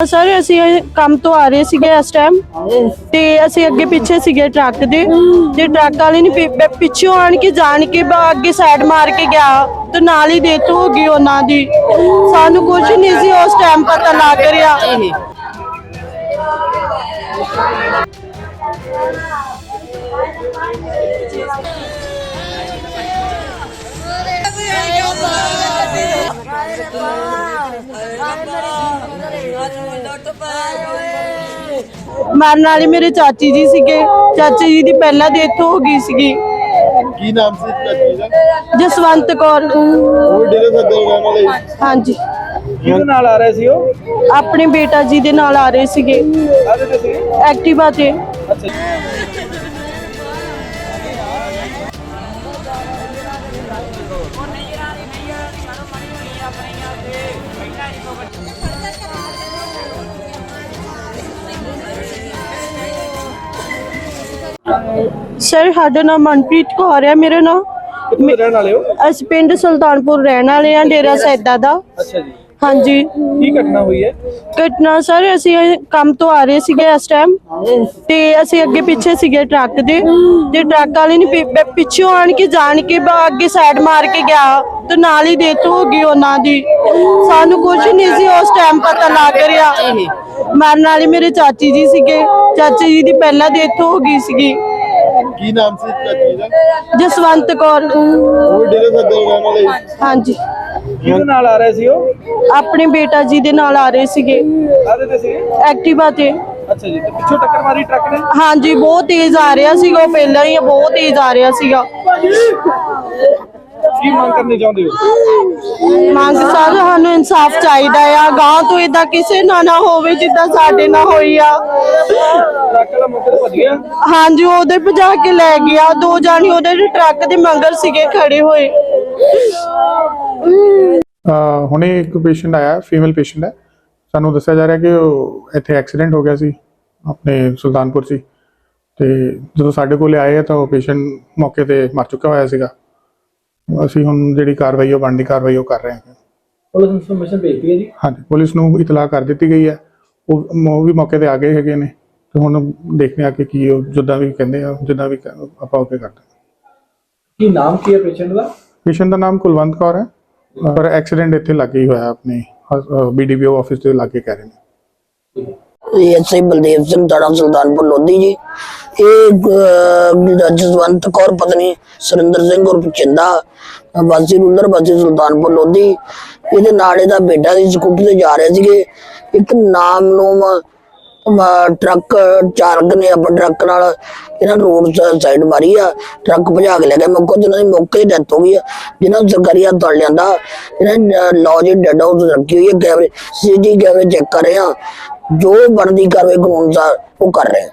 Sir, ਅਸੀਂ ਕੰਮ ਤੋਂ ਆ ਰਹੇ ਸੀਗੇ ਇਸ ਟਾਈਮ ਤੇ ਅਸੀਂ ਅੱਗੇ ਪਿੱਛੇ ਸੀਗੇ ਟਰੱਕ ਦੇ। ਤੇ ਟਰੱਕ ਵਾਲੇ ਨੇ ਪਿੱਛੋਂ ਆਣ ਕੇ ਜਾਣ ਕੇ ਅੱਗੇ ਸਾਈਡ ਮਾਰ ਕੇ ਗਿਆ ਤੇ ਨਾਲ ਹੀ ਡੈਥ ਹੋ ਗਈ ਉਹਨਾਂ ਦੀ। ਸਾਨੂੰ ਕੁਝ ਨਹੀਂ ਸੀ ਉਸ ਟਾਈਮ ਪਤਾ ਲੱਗ ਰਿਹਾ। ਮਰਨ ਵਾਲੇ ਮੇਰੇ ਚਾਚੀ ਜੀ ਸੀਗੇ। ਚਾਚੀ ਜੀ ਦੀ ਪਹਿਲਾਂ ਡੈਥ ਹੋ ਗਈ ਸੀਗੀ। ਕੀ ਨਾਮ ਸੀ ਚਾਚੀ ਦਾ? ਜਸਵੰਤ ਕੌਰ। ਉਹ ਡੇਰੇ ਦਾ ਦੋ ਰਹਿਣ ਵਾਲੇ? ਹਾਂਜੀ। ਕਿਹਦੇ ਨਾਲ ਆ ਰਹੇ ਸੀ ਉਹ? ਆਪਣੇ ਬੇਟਾ ਜੀ ਦੇ ਨਾਲ ਆ ਰਹੇ ਸੀਗੇ। ਕਾਹਦੇ ਤੇ ਸੀ? ਐਕਟਿਵਾ ਤੇ। ਅੱਛਾ ਸਰ ਸਾਡਾ ਨਾਮ ਮਨਪ੍ਰੀਤ ਕੌਰ ਹੈ ਮੇਰਾ ਨਾਮ ਕਿੱਥੇ ਦੇ ਰਹਿਣ ਵਾਲੇ ਹੋ? ਅਸੀਂ ਪਿੰਡ ਸੁਲਤਾਨਪੁਰ ਰਹਿਣ ਵਾਲੇ ਆ ਡੇਰਾ ਸੈਦਾ ਦਾ। ਅੱਛਾ ਜੀ। ਹਾਂਜੀ। ਕੀ ਘਟਨਾ ਹੋਈ ਹੈ? ਘਟਨਾ ਸਰ ਅਸੀਂ ਕੰਮ ਤੋਂ ਆ ਰਹੇ ਸੀਗੇ ਇਸ ਟਾਈਮ ਤੇ ਅਸੀਂ ਅੱਗੇ ਪਿੱਛੇ ਸੀਗੇ ਟਰੱਕ ਦੇ। ਤੇ ਟਰੱਕ ਵਾਲੇ ਨੇ ਪਿ- ਪਿ- ਪਿੱਛੋਂ ਆਣ ਕੇ ਜਾਣ ਕੇ ਬ- ਅੱਗੇ ਸਾਈਡ ਮਾਰ ਕੇ ਗਿਆ। ਤੇ ਨਾਲ ਹੀ ਡੈਥ ਹੋ ਗਈ ਉਹਨਾਂ ਦੀ। ਸਾਨੂੰ ਕੁਝ ਨਹੀਂ ਸੀ ਉਸ ਟਾਈਮ ਪਤਾ ਲੱਗ ਰਿਹਾ। ਮਰਨ ਵਾਲੇ ਮੇਰੇ ਚਾਚੀ ਜੀ ਸੀਗੇ। ਚਾਚੀ ਜੀ ਦੀ ਪਹਿਲਾਂ ਡੈਥ ਹੋ ਗਈ ਸੀਗੀ। ਕੀ ਨਾਮ ਸੀ ਚਾਚੀ ਦਾ? ਜਸਵੰਤ ਕੌਰ। ਉਹ ਡੇਰੇ ਦਾ ਦੋ ਰਹਿਣ ਵਾਲੇ? ਹਾਂਜੀ। ਕਿਹਦੇ ਨਾਲ ਆ ਰਹੇ ਸੀ ਉਹ? ਆਪਣੇ ਬੇਟਾ ਜੀ ਦੇ ਨਾਲ ਆ ਰਹੇ ਸੀਗੇ। ਕਾਹਦੇ ਤੇ ਸੀ ਐਕਟਿਵਾ ਤੇ। ਅੱਛਾ ਜੀ ਤੇ ਪਿੱਛੋਂ ਟੱਕਰ ਮਾਰੀ ਟਰੱਕ ਨੇ? ਹਾਂਜੀ ਬਹੁਤ ਤੇਜ਼ ਆ ਰਿਹਾ ਸੀਗਾ ਉਹ ਪਹਿਲਾਂ ਹੀ ਬਹੁਤ ਤੇਜ਼ ਆ ਰਿਹਾ ਸੀਗਾ। ਕੀ ਮੰਗ ਕਰਨੀ ਚਾਹੁੰਦੇ ਹੋ? ਮੰਗ ਸਰ ਸਾਨੂੰ ਇਨਸਾਫ ਚਾਹੀਦਾ ਆ। ਗਾਂ ਤੋਂ ਇਦਾਂ ਕਿਸੇ ਨਾਲ ਨਾ ਹੋਵੇ ਜਿੱਦਾਂ ਸਾਡੇ ਨਾਲ ਹੋਈ ਆ। ਟਰੱਕ ਵਾਲਾ ਮੌਕੇ ਤੇ ਭੱਜ ਗਿਆ? ਹਾਂਜੀ ਉਹਦੇ ਭਜਾ ਕੇ ਲੈ ਗਿਆ। ਦੋ ਜਾਣੀ ਉਹਦੇ ਟਰੱਕ ਦੇ ਮੰਗਰ ਸੀਗੇ ਖੜੇ ਹੋਏ। ਹੁਣੇ ਇੱਕ ਪੇਸ਼ੈਂਟ ਆਇਆ ਫੀਮੇਲ ਪੇਸ਼ੈਂਟ ਹੈ। ਸਾਨੂੰ ਦੱਸਿਆ ਜਾ ਰਿਹਾ ਕਿ ਉਹ ਇੱਥੇ ਐਕਸੀਡੈਂਟ ਹੋ ਗਿਆ ਸੀ ਆਪਣੇ ਸੁਲਤਾਨਪੁਰ ਹੀ। ਤੇ ਜਦੋਂ ਸਾਡੇ ਕੋਲ ਆਏ ਤਾਂ ਉਹ ਪੇਸ਼ੈਂਟ ਮੌਕੇ ਤੇ ਮਰ ਚੁੱਕਾ ਹੋਇਆ ਸੀਗਾ। ਅਸੀਂ ਹੁਣ ਜਿਹੜੀ ਕਾਰਵਾਈ ਉਹ ਬਣਦੀ ਕਾਰਵਾਈ ਉਹ ਕਰ ਰਹੇ ਹਾਂ। ਪੁਲਿਸ ਇਨਫੋਰਮੇਸ਼ਨ ਭੇਜਤੀ ਹੈ ਜੀ? ਹਾਂਜੀ ਪੁਲਿਸ ਨੂੰ ਇਤਲਾਹ ਕਰ ਦਿੱਤੀ ਗਈ ਹੈ। ਉਹ ਉਹ ਵੀ ਮੌਕੇ ਤੇ ਆ ਗਏ ਹੈਗੇ ਨੇ। ਤੇ ਹੁਣ ਦੇਖਦੇ ਆ ਕਿ ਕੀ ਉਹ ਜਿੱਦਾਂ ਵੀ ਕਹਿੰਦੇ ਆ ਜਿੱਦਾਂ ਵੀ ਆਪਾਂ ਓਕੇ ਕਰਦੇ ਕੀ ਨਾਮ ਕੀ ਹੈ ਪੇਸ਼ੈਂਟ ਦਾ? ਪੇਸ਼ੈਂਟ ਦਾ ਨਾਮ ਕੁਲਵੰਤ ਕੌਰ ਹੈ। ਪਰ ਐਕਸੀਡੈਂਟ ਇੱਥੇ ਲੱਗੇ ਹੀ ਹੋਇਆ ਆਪਣੇ ਬੀਡੀਪੀਓ ਆਫਿਸ ਦੇ ਲਾਗੇ ਕਹਿ ਰਹੇ ਨੇ। ਇਹ ਬਲਦੇਵ ਸਿੰਘ ਥਾਣਾ ਸੁਲਤਾਨਪੁਰ ਲੋਧੀ ਜੀ। ਇਹ ਜਸਵੰਤ ਕੌਰ ਪਤਨੀ ਸੁਰਿੰਦਰ ਸਿੰਘ ਉਰਫ ਚਿੰਦਾ, ਵਾਸੀ ਰੂਲਰ ਵਾਸੀ ਸੁਲਤਾਨਪੁਰ ਲੋਧੀ। ਇਹਦੇ ਨਾਲ ਇਹਦਾ ਬੇਟਾ ਦੀ ਸਕੂਟੀ ਤੇ ਜਾ ਰਹੇ ਸੀਗੇ। ਇੱਕ ਨਾਮ ਨੂੰ ਟਰੱਕ ਚਾਲਕ ਨੇ ਆਪਣੇ ਟਰੱਕ ਨਾਲ ਇਹਨਾਂ ਰੋਡ ਸਾਈਡ ਮਾਰੀ ਆ, ਟਰੱਕ ਭਜਾ ਕੇ ਲੈ ਗਿਆ ਮੌਕੇ ਤੇ ਇਹਨਾਂ ਦੀ ਮੌਕੇ ਤੇ ਡੈਥ ਹੋ ਗਈ ਆ ਜਿਨ੍ਹਾਂ ਨੂੰ ਸਰਕਾਰੀ ਹਸਪਤਾਲ ਲਿਆਂਦਾ, ਇਹਨਾਂ ਲੌਜ ਡੈਡ ਹਾਊਸ ਰੱਖੀ ਹੋਈ ਹੈ ਕੈਮਰੇ ਸੀਟੀ ਕੈਮਰੇ ਚੈੱਕ ਕਰ ਰਹੇ ਆ, ਜੋ ਬਣਦੀ ਕਾਰਵਾਈ ਕਾਨੂੰਨ ਅਨੁਸਾਰ ਉਹ ਕਰ ਰਹੇ ਆ।